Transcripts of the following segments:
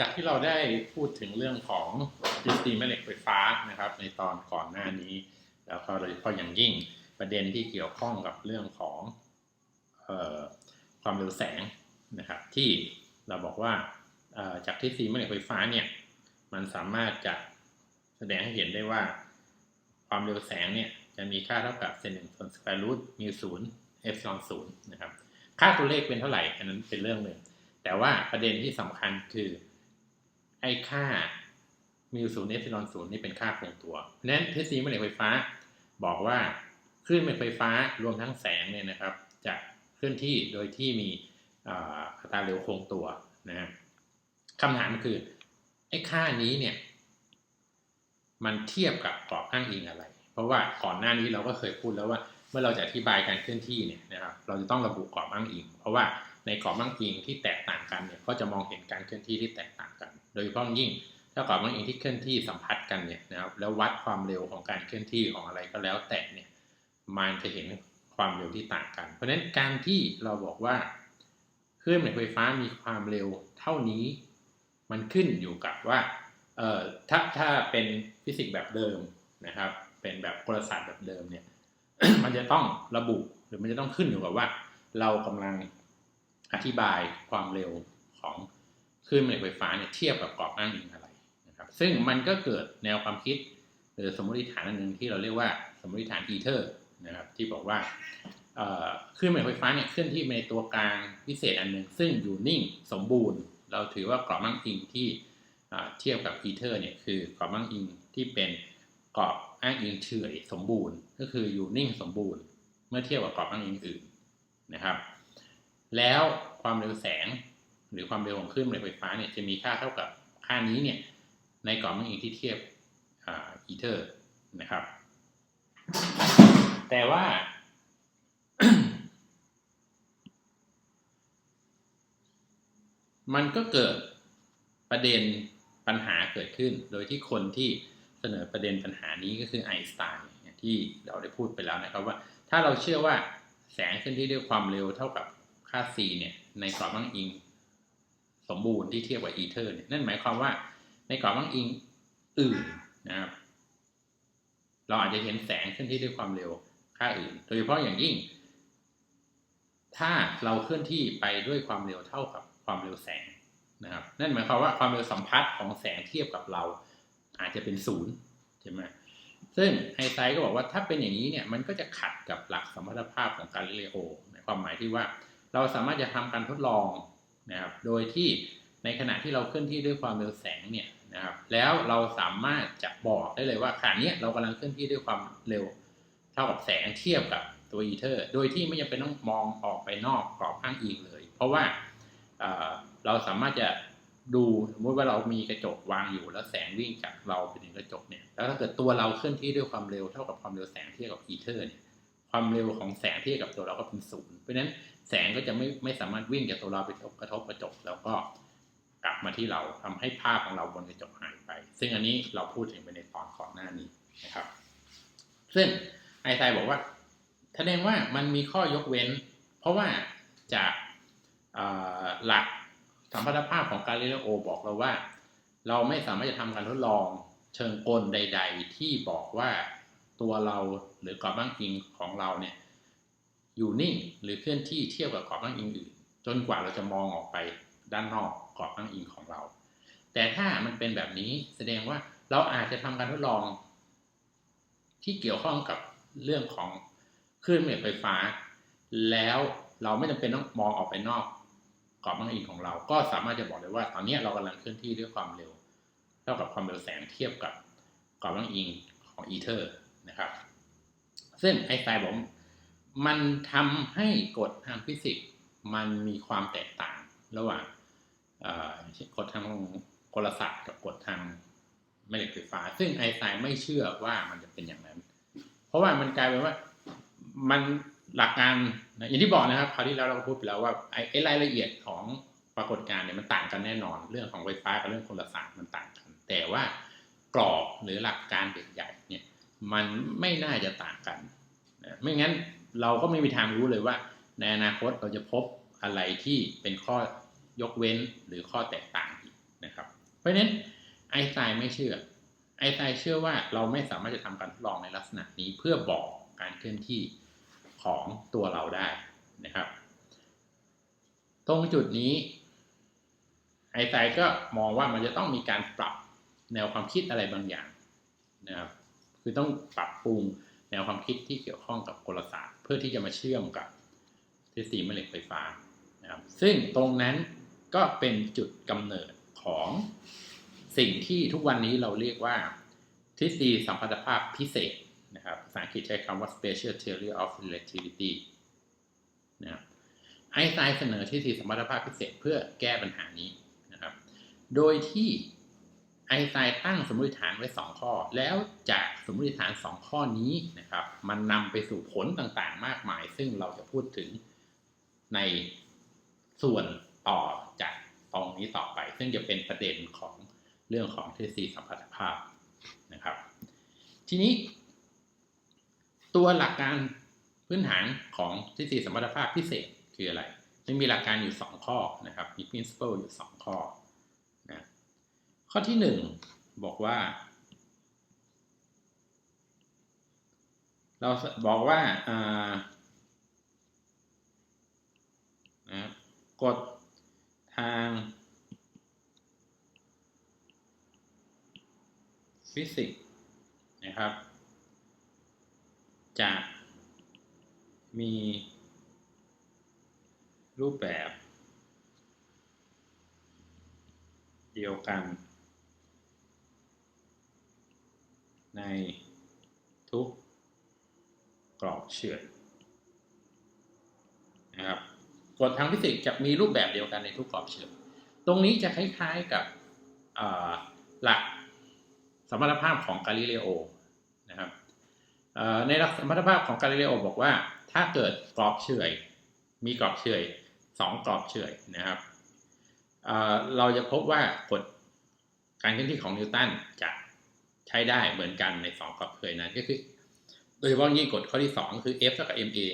จากที่เราได้พูดถึงเรื่องของทฤษฎีแม่เหล็กไฟฟ้านะครับ ในตอนก่อนหน้านี้ แล้วก็โดยเฉพาะอย่างยิ่งประเด็นที่เกี่ยวข้องกับเรื่องของออความเร็วแสงนะครับ ที่เราบอกว่าจากทฤษฎีแม่เหล็กไฟฟ้าเนี่ยมันสามารถจะแสดงให้เห็นได้ว่า ความเร็วแสงเนี่ยจะมีค่าเท่ากับเซนหนึ่งส่วนสแควร์รูทมิวศูนย์เอฟซอนศูนย์นะครับ ค่าตัวเลขเป็นเท่าไหร่ อันนั้นเป็นเรื่องหนึ่ง แต่ว่าประเด็นที่สำคัญคือไอ้ค่ามิวศูนย์เอฟซอนศูนย์นี่เป็นค่าคงตัวเพราะนั้นทฤษฎีแม่เหล็กไฟฟ้า บอกว่าคลื่นแม่เหล็กไฟฟ้ารวมทั้งแสงเนี่ยนะครับ จะเคลื่อนที่โดยที่มีอัตราเร็วคงตัวนะครับคำถามคือไอ้ค่านี้เนี่ย มันเทียบกับกรอบอ้างอิงอะไร เพราะว่าก่อนหน้านี้เราก็เคยพูดแล้วว่า เมื่อเราจะอธิบายการเคลื่อนที่เนี่ยนะครับ เราจะต้องระบุกรอบอ้างอิง เพราะว่า ในกรอบอ้างอิงที่แตกต่างกันเนี่ยก็จะมองเห็นการเคลื่อนที่ที่แตกต่างกัน โดยเฉพาะยิ่งถ้ากรอบอ้างอิงที่เคลื่อนที่สัมพัทธ์กันเนี่ยนะครับแล้ววัดความเร็วของการเคลื่อนที่ของอะไรก็แล้วแต่เนี่ยมันจะเห็นความเร็วที่ต่างกัน เพราะฉะนั้นการที่เราบอกว่าเคลื่นแม่เหล็กไฟฟ้ามีความเร็วเท่านี้ มันขึ้นอยู่กับว่าเอ่อถ้าถ้าเป็นฟิสิกส์แบบเดิมนะครับ เป็นแบบกลศาสตร์แบบเดิมเนี่ยมันจะต้องระบุหรือมันจะต้องขึ้นอยู่กับว่า เรากำลัง อธิบายความเร็วของคลื่นแม่เหล็กไฟฟ้าเนี่ยเทียบกับกรอบอ้างอิงอะไรนะครับซึ่งมันก็เกิดแนวความคิดหรือสมมติฐานอันหนึ่งที่เราเรียกว่าสมมติฐานอีเทอร์นะครับที่บอกว่าคลื่นแม่เหล็กไฟฟ้าเนี่ยเคลื่อนที่ในตัวกลางพิเศษอันหนึ่งซึ่งอยู่นิ่งสมบูรณ์ เราถือว่ากรอบอ้างอิงที่เทียบกับอีเทอร์เนี่ยคือกรอบอ้างอิงที่เป็นกรอบอ้างอิงเฉยสมบูรณ์ ก็คืออยู่นิ่งสมบูรณ์ เมื่อเทียบกับกรอบอ้างอิงอื่นนะครับ แล้วความเร็วแสง หรือความเร็วของคลื่นแม่เหล็กไฟฟ้าเนี่ยจะมีค่าเท่ากับค่านี้เนี่ยในกรอบอ้างอิงที่เทียบอีเทอร์นะครับ แต่ว่า มันก็เกิดประเด็นปัญหาเกิดขึ้น โดยที่คนที่เสนอประเด็นปัญหานี้ก็คือไอน์สไตน์ที่เราได้พูดไปแล้วนะครับว่า ถ้าเราเชื่อว่าแสงเคลื่อนที่ด้วยความเร็วเท่ากับ ค่า c เนี่ยในกรอบอ้างอิง สมบูรณ์ที่เทียบกับอีเทอร์เนี่ยนั่นหมายความว่าในกรอบอ้างอิงอื่นนะครับเราอาจจะเห็นแสงเคลื่อนที่ด้วยความเร็วค่าอื่น โดยเฉพาะอย่างยิ่ง ถ้าเราเคลื่อนที่ไปด้วยความเร็วเท่ากับความเร็วแสงนะครับ นั่นหมายความว่าความเร็วสัมพัทธ์ของแสงเทียบกับเรา อาจจะเป็นศูนย์ใช่ไหมซึ่งไฮไซก็บอกว่าถ้าเป็นอย่างนี้เนี่ยมันก็จะขัดกับหลักสมรรถภาพของกาลิเลโอในความหมายที่ว่า เราสามารถจะทำการทดลองนะครับ โดยที่ในขณะที่เราเคลื่อนที่ด้วยความเร็วแสงเนี่ยนะครับ แล้วเราสามารถจะบอกได้เลยว่าขณะนี้เรากำลังเคลื่อนที่ด้วยความเร็วเท่ากับแสงเทียบกับตัวอีเทอร์ โดยที่ไม่จำเป็นต้องมองออกไปนอกกรอบข้างอิงเลย เพราะว่าเเราสามารถจะดูสมมติว่าเรามีกระจกวางอยู่แล้วแสงวิ่งจากเราไปถึงกระจกเนี่ย แล้วถ้าเกิดตัวเราเคลื่อนที่ด้วยความเร็วเท่ากับความเร็วแสงเทียบกับอีเทอร์เนี่ย ความเร็วของแสงเทียบกับตัวเราก็เป็นศูนย์ เพราะฉะนั้น แสงก็จะไม่ไม่สามารถวิ่งจากตัวเราไปกระทบกระจก แล้วก็กลับมาที่เราทำให้ภาพของเราบนกระจกหายไป ซึ่งอันนี้เราพูดถึงไปในตอนก่อนหน้านี้นะครับ ซึ่งไอน์สไตน์บอกว่าแสดงว่ามันมีข้อยกเว้น เพราะว่าจากหลักสัมพัทธภาพของกาลิเลโอบอกเราว่า เราไม่สามารถจะทำการทดลองเชิงกลใด ๆ ที่บอกว่าตัวเราหรือกรอบอ้างอิงของเราเนี่ย อยู่นิ่งหรือเคลื่อนที่เทียบกับกรอบอ้างอิงอื่น จนกว่าเราจะมองออกไปด้านนอกกรอบอ้างอิงของเรา แต่ถ้ามันเป็นแบบนี้แสดงว่าเราอาจจะทำการทดลอง ที่เกี่ยวข้องกับเรื่องของคลื่นแม่เหล็กไฟฟ้า แล้วเราไม่จำเป็นต้องมองออกไปนอกกรอบอ้างอิงของเรา ก็สามารถจะบอกได้ว่า ตอนนี้เรากำลังเคลื่อนที่ด้วยความเร็ว เท่ากับความเร็วแสงเทียบกับกรอบอ้างอิงของอีเทอร์นะครับ ซึ่งไอน์สไตน์บอก มันทำให้กฎทางฟิสิกส์มันมีความแตกต่างระหว่างกฎทางกลศาสตร์กับกฎทางแม่เหล็กไฟฟ้า ซึ่งไอน์สไตน์ไม่เชื่อว่ามันจะเป็นอย่างนั้น เพราะว่ามันกลายเป็นว่ามันหลักการอย่างที่บอกนะครับคราวที่แล้วเราพูดไปแล้วว่าไอ้รายละเอียดของปรากฏการณ์เนี่ยมันต่างกันแน่นอน เรื่องของไฟฟ้ากับเรื่องกลศาสตร์มันต่างกัน แต่ว่ากรอบหรือหลักการใหญ่ๆเนี่ยมันไม่น่าจะต่างกันนะไม่งั้น เราก็ไม่มีทางรู้เลยว่า ในอนาคตเราจะพบอะไรที่เป็นข้อยกเว้นหรือข้อแตกต่างอีกราะฉะนั้นไอน์สไตน์ไม่เชื่อ ไอน์สไตน์เชื่อว่าเราไม่สามารถจะทำการทดลองในลักษณะนี้เพื่อบอกการเคลื่อนที่ของตัวเราได้นะครับ ตรงจุดนี้ไอน์สไตน์ก็มองว่ามันจะต้องมีการปรับแนวความคิดอะไรบางอย่างนะครับ คือต้องปรับปรุง แนวความคิดที่เกี่ยวข้องกับกลศาสตร์ เพื่อที่จะมาเชื่อมกับทฤษฎีแม่เหล็กไฟฟ้านะครับซึ่งตรงนั้นก็เป็นจุดกำเนิดของสิ่งที่ทุกวันนี้เราเรียกว่าทฤษฎีสัมพัทธภาพพิเศษนะครับภาษาอังกฤษใช้คำว่า special theory of relativity นะครับไอน์สไตน์เสนอทฤษฎีสัมพัทธภาพพิเศษเพื่อแก้ปัญหานี้นะครับ โดยที่ ไอน์สไตน์ตั้งสมมติฐานไว้ 2 ข้อ แล้วจากสมมติฐาน 2 ข้อนี้นะครับ มันนำไปสู่ผลต่างๆ มากมาย ซึ่งเราจะพูดถึงในส่วนต่อจากตรงนี้ต่อไป ซึ่งจะเป็นประเด็นของเรื่องของทฤษฎีสัมพัทธภาพนะครับ ทีนี้ ตัวหลักการพื้นฐานของทฤษฎีสัมพัทธภาพพิเศษคืออะไรจะมีหลักการอยู่ 2 ข้อนะครับมี principle อยู่ 2 ข้อ ข้อที่1บอกว่า เราบอกว่าอ่านะกฎทางฟิสิกส์นะครับ จะมีรูปแบบ เดียวกัน ในทุกกรอบเฉือยนะครับกฎทางฟิสิกส์จะมีรูปแบบเดียวกันในทุกกรอบเฉือยตรงนี้จะคล้ายๆกับหลักสมรรถภาพของกาลิเลโอนะครับในหลักสมรรถภาพของกาลิเลโอบอกว่า ถ้าเกิดกรอบเฉื่อยมีกรอบเฉื่อยสองกรอบเฉื่อยนะครับเราจะพบว่ากฎการเคลื่อนที่ของนิวตันจะ ใช้ได้เหมือนกันในสองกรอบเฉยนั้นก็คือ โดยเฉพาะยิ่งกฎข้อที่2คือ F เท่ากับ ma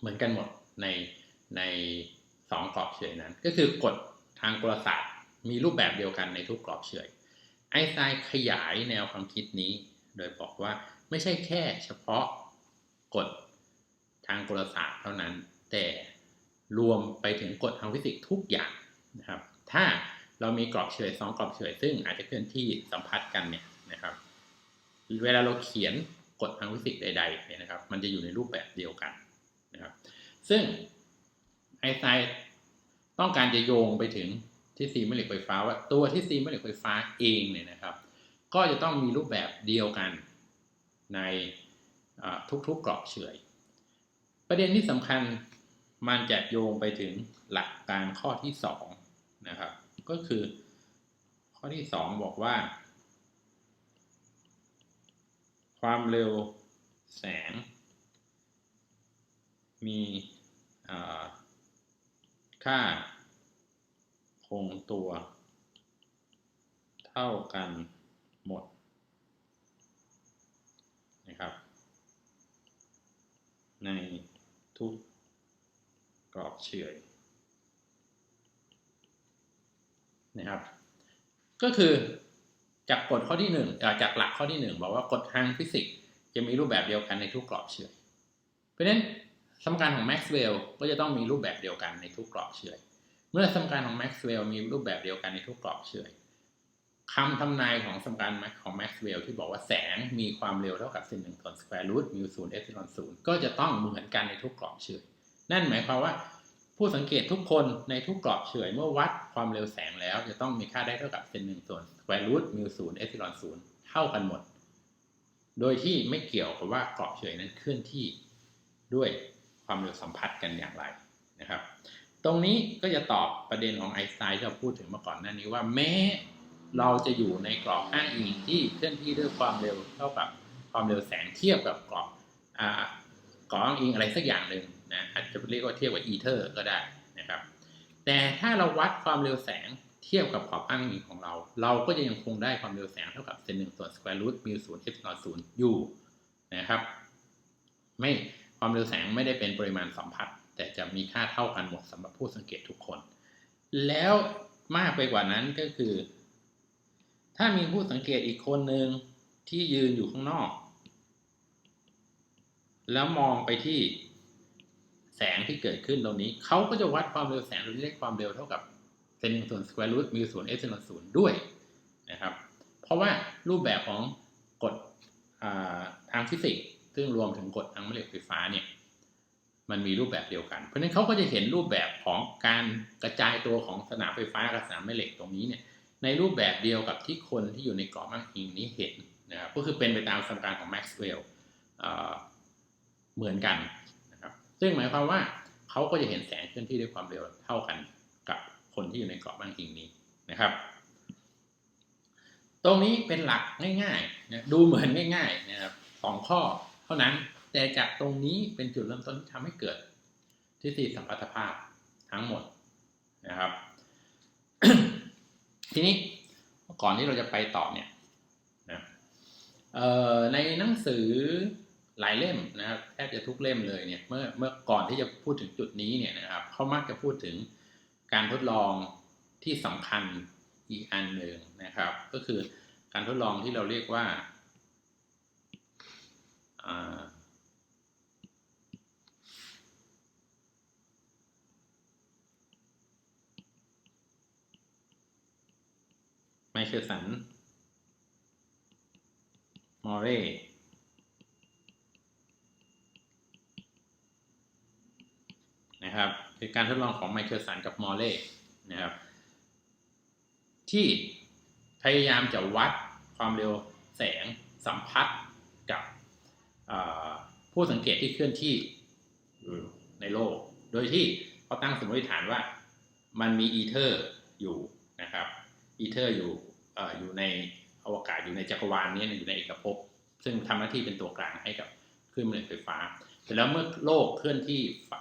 เหมือนกันหมดในในสองกรอบเฉยนั้น ก็คือกฎทางกลศาสตร์มีรูปแบบเดียวกันในทุกกรอบเฉยไอน์สไตน์ขยายแนวความคิดนี้ โดยบอกว่าไม่ใช่แค่เฉพาะกฎทางกลศาสตร์เท่านั้น แต่รวมไปถึงกฎทางฟิสิกส์ทุกอย่างนะครับ ถ้าเรามีกรอบเฉยสองกรอบเฉยซึ่งอาจจะเคลื่อนที่สัมพัทธ์กันเนี่ย นะครับเวลาเราเขียนกฎทางฟิสิกส์ใดๆเนี่ยนะครับ มันจะอยู่ในรูปแบบเดียวกันนะครับ ซึ่งไอน์สไตน์ต้องการจะโยงไปถึงทฤษฎีแม่เหล็กไฟฟ้าว่าตัวทฤษฎีแม่เหล็กไฟฟ้าเองเนี่ยนะครับ ก็จะต้องมีรูปแบบเดียวกันในทุกๆกรอบเฉยประเด็นที่สำคัญมันจะโยงไปถึงหลักการข้อที่2นะครับ ก็คือข้อที่ 2 บอกว่า ความเร็วแสง มีค่าคงตัว เท่ากันหมดนะครับ ในทุกกรอบเฉยนะครับ ก็คือ จากกฎข้อที่หนึ่งจากหลักข้อที่หนึ่งบอกว่ากฎทางฟิสิกส์จะมีรูปแบบเดียวกันในทุกกรอบเฉื่อยเพราะฉะนั้นสมการของแม็กซ์เวลล์ก็จะต้องมีรูปแบบเดียวกันในทุกกรอบเฉื่อยเมื่อสมการของแม็กซ์เวลล์มีรูปแบบเดียวกันในทุกกรอบเฉื่อยคำทำนายของสมการของแม็กซ์เวลล์ที่บอกว่าแสงมีความเร็วเท่ากับเซนหนึ่งส่วนสแควร์รูทมิวศูนย์เอฟซิลอนศูนย์ก็จะต้องเหมือนกันในทุกกรอบเฉื่อยนั่นหมายความว่า ผู้สังเกตทุกคนในทุกกรอบเฉื่อยเมื่อวัด ความเร็วแสงแล้วจะต้องมีค่าได้เท่ากับเซนหนึ่งส่วนสแควรูทมิวศูนย์เอฟซิลอนศูนย์เท่ากันหมด โดยที่ไม่เกี่ยวกับว่ากรอบเฉื่อยนั้นเคลื่อนที่ด้วยความเร็วสัมพัทธ์กันอย่างไรนะครับ ตรงนี้ก็จะตอบประเด็นของไอน์สไตน์ที่เราพูดถึงมาก่อนหน้านี้ว่าแม้เราจะอยู่ในกรอบอ้างอิงที่เคลื่อนที่ด้วยความเร็วเท่ากับความเร็วแสงเทียบกับกรอบกรอบอ้างอิงอะไรสักอย่างหนึ่งนะอาจจะเรียกว่าเทียบกับอีเทอร์ก็ได้ แต่ถ้าเราวัดความเร็วแสงเทียบกับขอบอ้างอิงของเรา เราก็จะยังคงได้ความเร็วแสงเท่ากับเซนหนึ่งส่วนสแควร์รูทมิวศูนย์เอฟซิลอนศูนย์อยู่นะครับ ไม่ความเร็วแสงไม่ได้เป็นปริมาณสัมผัส แต่จะมีค่าเท่ากันหมดสำหรับผู้สังเกตทุกคน แล้วมากไปกว่านั้นก็คือ ถ้ามีผู้สังเกตอีกคนหนึ่งที่ยืนอยู่ข้างนอก แล้วมองไปที่ แสงที่เกิดขึ้นตรงนี้ เขาก็จะวัดความเร็วแสงโดยที่ได้ความเร็วเท่ากับเซนส่วนสแควร์รูทมิวส่วนเอสส่วนศูนย์ด้วยนะครับ เพราะว่ารูปแบบของกฎทางฟิสิกส์ซึ่งรวมถึงกฎทางแม่เหล็กไฟฟ้าเนี่ยมันมีรูปแบบเดียวกัน เพราะฉะนั้นเขาก็จะเห็นรูปแบบของการกระจายตัวของสนามไฟฟ้ากับสนามแม่เหล็กตรงนี้เนี่ยในรูปแบบเดียวกับที่คนที่อยู่ในกรอบอ้างอิงนี้เห็นนะครับก็คือเป็นไปตามสมการของแม็กซ์เวลล์เหมือนกัน ซึ่งหมายความว่าเขาก็จะเห็นแสงเคลื่อนที่ด้วยความเร็วเท่ากันกับคนที่อยู่ในเกรอบอ้างอิงนี้นะครับ ตรงนี้เป็นหลักง่ายๆนะดูเหมือนง่ายๆนะครับสองข้อเท่านั้นแต่จากตรงนี้เป็นจุดเริ่มต้นที่ทำให้เกิดทฤษฎีสัมพัทธภาพทั้งหมดนะครับ ทีนี้ก่อนที่เราจะไปต่อเนี่ยนะในหนังสือ หลายเล่มนะครับแทบจะทุกเล่มเลยเนี่ยเมื่อเมื่อก่อนที่จะพูดถึงจุดนี้เนี่ยนะครับเขามักจะพูดถึงการทดลองที่สำคัญอีกอันหนึ่งนะครับ ก็คือการทดลองที่เราเรียกว่าอ่าไมเคิลสันมอเร่ นะครับคือการทดลองของไมเคิลสันกับมอเร่นะครับ ที่พยายามจะวัดความเร็วแสงสัมพัทธ์กับผู้สังเกตที่เคลื่อนที่ในโลก โดยที่เขาตั้งสมมติฐานว่ามันมีอีเทอร์อยู่นะครับอีเทอร์อยู่ออยู่ในอวกาศอยู่ในจักรวาลนี้อยู่ในเอกภพซึ่งทำหน้าที่เป็นตัวกลางให้กับคลื่นแม่เหล็กไฟฟ้า เสร็จแล้วเมื่อโลกเคลื่อนที่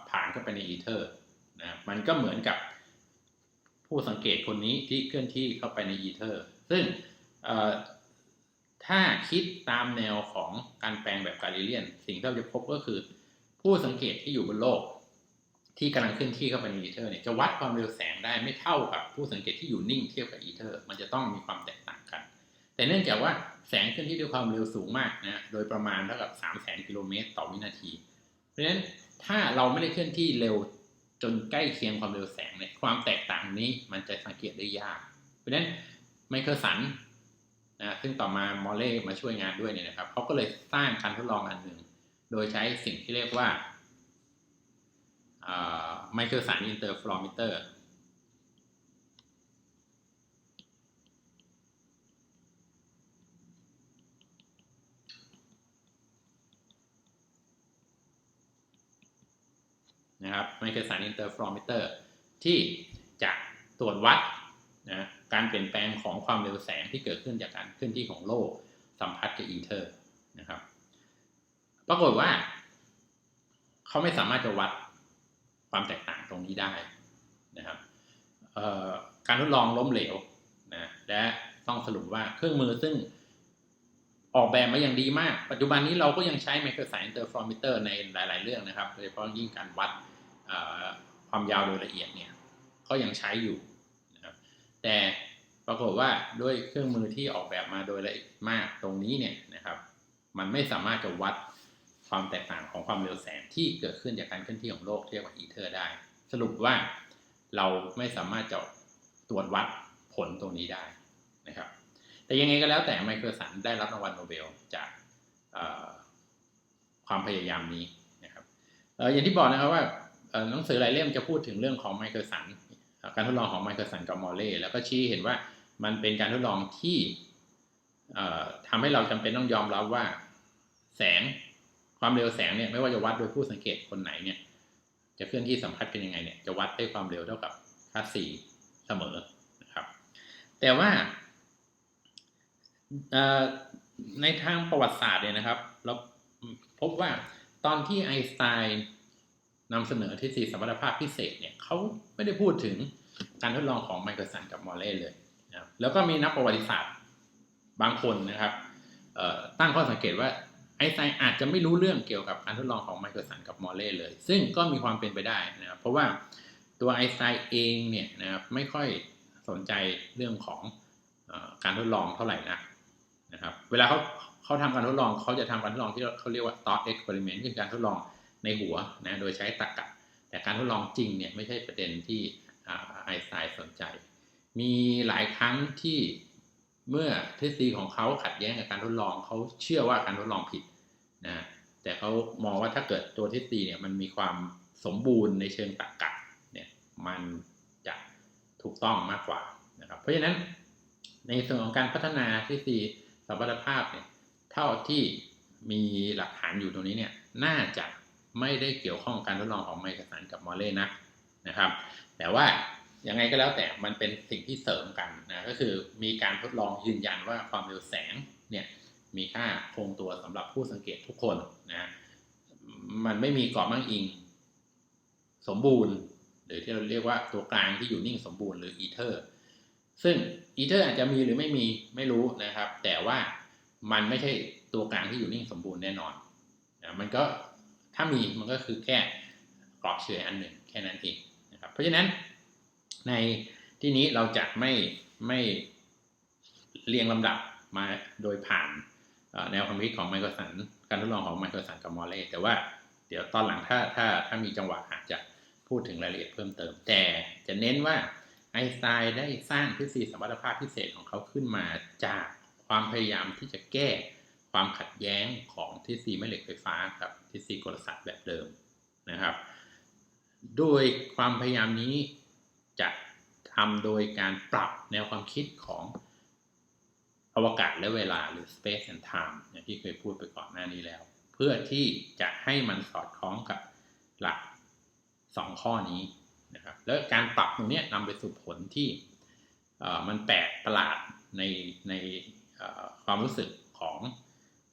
ผ่านเข้าไปในอีเทอร์นะมันก็เหมือนกับผู้สังเกตคนนี้ที่เคลื่อนที่เข้าไปในอีเทอร์ ซึ่งถ้าคิดตามแนวของการแปลงแบบกาลิเลียน สิ่งที่เราจะพบก็คือ ผู้สังเกตที่อยู่บนโลก ที่กำลังเคลื่อนที่เข้าไปในอีเทอร์เนี่ยจะวัดความเร็วแสงได้ไม่เท่ากับผู้สังเกตที่อยู่นิ่งเทียบกับอีเทอร์ มันจะต้องมีความแตกต่างกัน แต่เนื่องจากว่าแสงเคลื่อนที่ด้วยความเร็วสูงมากนะโดยประมาณเท่ากับ3 0 0 0 0 0กิโลเมตรต่อวินาที เพราะฉะนั้นถ้าเราไม่ได้เคลื่อนที่เร็วจนใกล้เคียงความเร็วแสงเนี่ยความแตกต่างนี้มันจะสังเกตได้ยาก เพราะฉะนั้นไมเคิลสันนะซึ่งต่อมามอลเล่มาช่วยงานด้วยเนี่ยนะครับเขาก็เลยสร้างการทดลองอันหนึ่ง โดยใช้สิ่งที่เรียกว่าไมเคิลสันอินเตอร์ฟลอมิเตอร์ นะครับไมเคิลสันอินเตอร์ฟลอมิเตอร์ที่จะตรวจวัดนะการเปลี่ยนแปลงของความเร็วแสงที่เกิดขึ้นจากการเคลื่อนที่ของโลกสัมพัทธ์กับอีเทอร์นะครับ ปรากฏว่า เขาไม่สามารถจะวัดความแตกต่างตรงนี้ได้นะครับการทดลองล้มเหลวนะและต้องสรุปว่าเครื่องมือซึ่งออกแบบมาอย่างดีมาก ปัจจุบันนี้เราก็ยังใช้ไมโครไซน์อินเตอร์ฟลอมิเตอร์ในหลาย ๆ เรื่องนะครับ โดยเฉพาะยิ่งการวัด ความยาวโดยละเอียดเนี่ยก็ยังใช้อยู่นะครับแต่ปรากฏว่าด้วยเครื่องมือที่ออกแบบมาโดยละเอียดมากตรงนี้เนี่ยนะครับ มันไม่สามารถจะวัดความแตกต่างของความเร็วแสงที่เกิดขึ้นจากการเคลื่อนที่ของโลกเทียบกับอีเทอร์ได้ สรุปว่าเราไม่สามารถจะตรวจวัดผลตรงนี้ได้นะครับ แต่ยังไงก็แล้วแต่ไมเคิลสันได้รับรางวัลโนเบลจากความพยายามนี้นะครับอย่างที่บอกนะครับว่า หนังสือหลายเล่มจะพูดถึงเรื่องของไมเคิลสันการทดลองของไมเคิลสันกับมอลเล่แล้วก็ชี้เห็นว่ามันเป็นการทดลองที่ทำให้เราจำเป็นต้องยอมรับว่า แสงความเร็วแสงเนี่ยไม่ว่าจะวัดโดยผู้สังเกตคนไหนเนี่ย จะเคลื่อนที่สัมพัทธ์กันยังไงเนี่ยจะวัดได้ความเร็วเท่ากับค่าสี่เสมอนะครับ แต่ว่าในทางประวัติศาสตร์เนี่ยนะครับ เราพบว่าตอนที่ไอน์สไตน์ นำเสนอทฤษฎีสมรรถภาพพิเศษเนี่ยเขาไม่ได้พูดถึงการทดลองของไมเคิลสันกับมอลเล่เลยนะครับแล้วก็มีนักประวัติศาสตร์บางคนนะครับตั้งข้อสังเกตว่าไอน์สไตน์อาจจะไม่รู้เรื่องเกี่ยวกับการทดลองของไมเคิลสันกับมอลเล่เลย ซึ่งก็มีความเป็นไปได้นะครับเพราะว่าตัวไอน์สไตน์เองเนี่ยนะครับไม่ค่อยสนใจเรื่องของอการทดลองเท่าไหร่นะนะครับ เวลาเขาเขาทำการทดลองเขาจะทำการทดลองที่เขาเรียกว่า thought experiment คือการทดลอง ในหัวนะโดยใช้ตรรกะ แต่การทดลองจริงเนี่ยไม่ใช่ประเด็นที่ไอน์สไตน์สนใจ มีหลายครั้งที่เมื่อทฤษฎีของเขาขัดแย้งกับการทดลองเขาเชื่อว่าการทดลองผิดนะแต่เขามองว่าถ้าเกิดตัวทฤษฎีเนี่ยมันมีความสมบูรณ์ในเชิงตรรกะเนี่ยมันจะถูกต้องมากกว่านะครับเพราะฉะนั้นในส่วนของการพัฒนาทฤษฎีสัมพัทธภาพเนี่ยเท่าที่มีหลักฐานอยู่ตรงนี้เนี่ยน่าจะ ไม่ได้เกี่ยวข้องการทดลองของไมค์สันกับมอเล่นะนะครับ แต่ว่ายังไงก็แล้วแต่มันเป็นสิ่งที่เสริมกันนะก็คือมีการทดลองยืนยันว่าความเร็วแสงเนี่ยมีค่าคงตัวสำหรับผู้สังเกตทุกคนนะมันไม่มีกรอบอ้างอิง สมบูรณ์ หรือที่เราเรียกว่าตัวกลางที่อยู่นิ่งสมบูรณ์หรืออีเทอร์ซึ่งอีเทอร์อาจจะมีหรือไม่มีไม่รู้นะครับ แต่ว่ามันไม่ใช่ตัวกลางที่อยู่นิ่งสมบูรณ์แน่นอนนะมันก็ ถ้ามีมันก็คือแค่กรอบเฉยอันหนึ่งแค่นั้นเองนะครับ เพราะฉะนั้นในที่นี้เราจะไม่ไม่เรียงลำดับมาโดยผ่านแนวความคิดของไมเคิลสันการทดลองของไมเคิลสันกับมอลเล่แต่ว่าเดี๋ยวตอนหลังถ้าถ้าถ้ามีจังหวะอาจจะพูดถึงรายละเอียดเพิ่มเติม แต่จะเน้นว่าไอน์สไตน์ได้สร้างทฤษฎีสมรรถภาพพิเศษของเขาขึ้นมาจากความพยายามที่จะแก้ ความขัดแย้งของทฤษฎีแม่เหล็กไฟฟ้ากับทฤษฎีกลศาสตร์แบบเดิมนะครับ โดยความพยายามนี้จะทำโดยการปรับแนวความคิดของอวกาศและเวลาหรือ space and time อย่างที่เคยพูดไปก่อนหน้านี้แล้ว เพื่อที่จะให้มันสอดคล้องกับหลักสองข้อนี้นะครับแล้วการปรับตรงนี้นำไปสู่ผลที่มันแปลกประหลาดในในความรู้สึก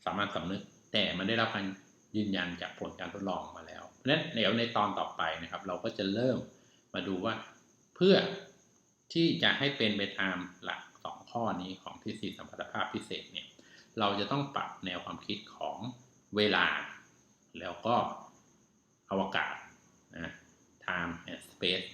สามัญสำนึก แต่มันได้รับการยืนยันจากผลการทดลองมาแล้ว เพราะฉะนั้นเดี๋ยวในตอนต่อไปนะครับ เราก็จะเริ่มมาดูว่าเพื่อที่จะให้เป็นไปตามหลักสองข้อนี้ของทฤษฎีสัมพัทธภาพพิเศษเนี่ยเราจะต้องปรับแนวความคิดของเวลา แล้วก็อวกาศนะ time and space